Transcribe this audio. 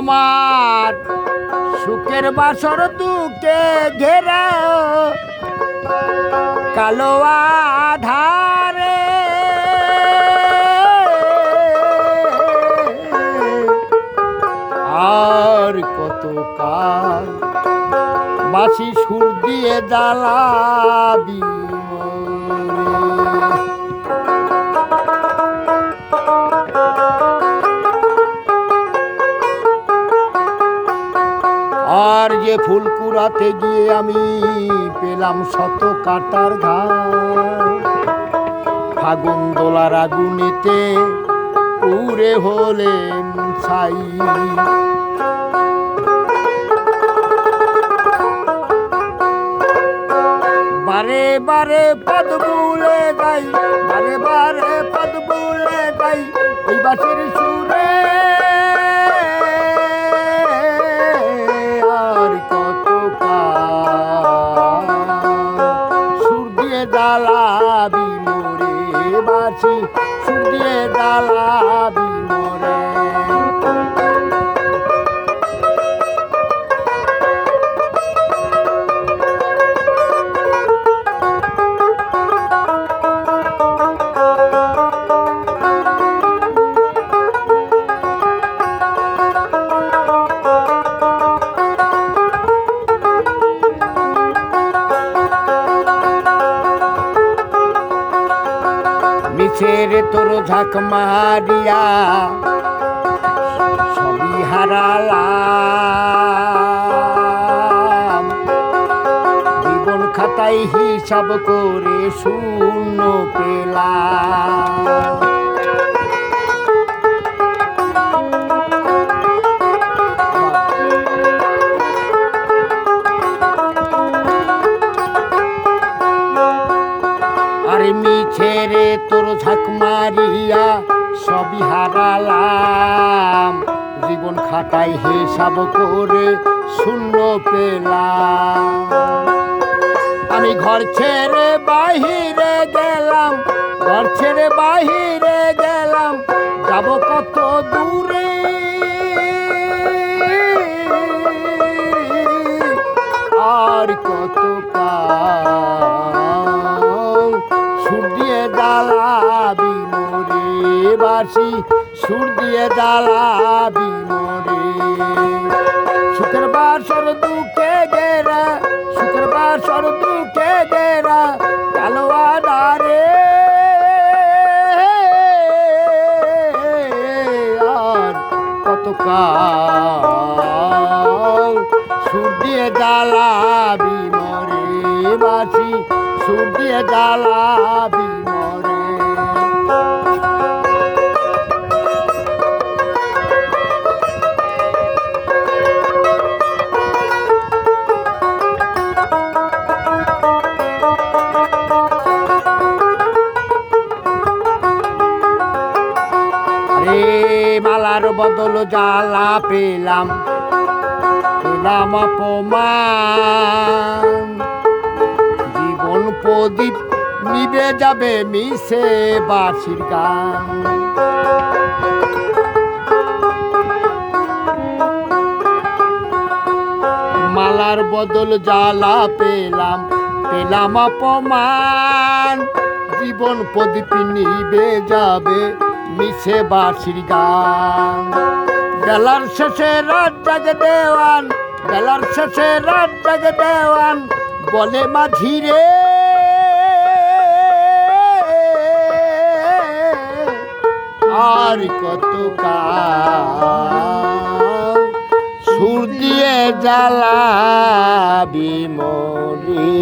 আমার সুখের বাসর দুকে ঘেরা কালো আধারে। আর কত কাল বাসি সুর দিয়ে জ্বালাবি। আর যে ফুল কুড়াতে গিয়ে আমি পেলাম শত কাটার ঘাট। ফাগুন দোলার আগুনেতে উড়ে হলেন ছাই বারে বারে পদ বুলে যাই, বারে বারে পদ বুলে যাই, ওই বাসের মিছের তোর ঝাঁক মারিয়া সবই হারালাম। জীবন খাতায় হিসাব করে শূন্য পেলাম। মিছেরে তোর ঝাঁক মারিয়া সবই হারালাম। জীবন খাটাই হিসাব করে শূন্য পেলাম। আমি ঘর ছেড়ে বাহিরে গেলাম, ঘর ছেড়ে বাহিরে গেলাম, যাব কত দূরে সুর দিয়ে জ্বালাবি মোরে সুখের বাসর দুঃখে গেরা সুখের বাসর দুঃখে গেরা কালো আধারে আর কত কাল সুর দিয়ে জ্বালাবি মরে বাসি সুর দিয়ে জ্বালাবি মরে মালার বদল জ্বালা পেলাম। পেলাম অপমান। জীবন প্রদীপ নিবে যাবে মিশে বাসির গান। মালার বদল জ্বালা পেলাম পেলাম অপমান। জীবন প্রদীপ নিবে যাবে মিশে বাসির গান। বেলার শেষে রাত জাগে দেওয়ান, বেলার শেষে রাত জাগে দেওয়ান, বলে মাঝিরে আর কত সুর দিয়ে জ্বালাবি মরি